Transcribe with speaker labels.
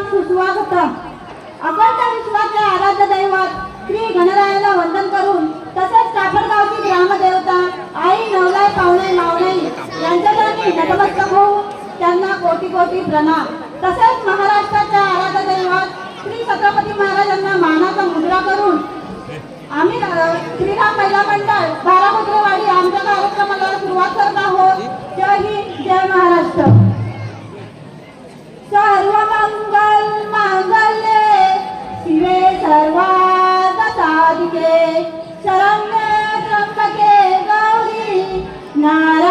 Speaker 1: सुस्वागतम सुस्वागतम आई नवलाय पाहुणे मावणाई तसेच महाराष्ट्राच्या आराध्य दैवत श्री छत्रपती महाराजांना मानाचा मुद्रा करून आम्ही श्रीराम महिला मंडळ बारापुत्रवाडी आमच्या कार्यक्रमाला सुरुवात करत आहोत. जय ही जय महाराष्ट्र. ಸರ್ವಾಂಗ ಸಾಧಿಕೆ. ಶರಣ್ಯ ತ್ರಂಬಕೆ ಗೌರಿ ನಾರಾಯಣ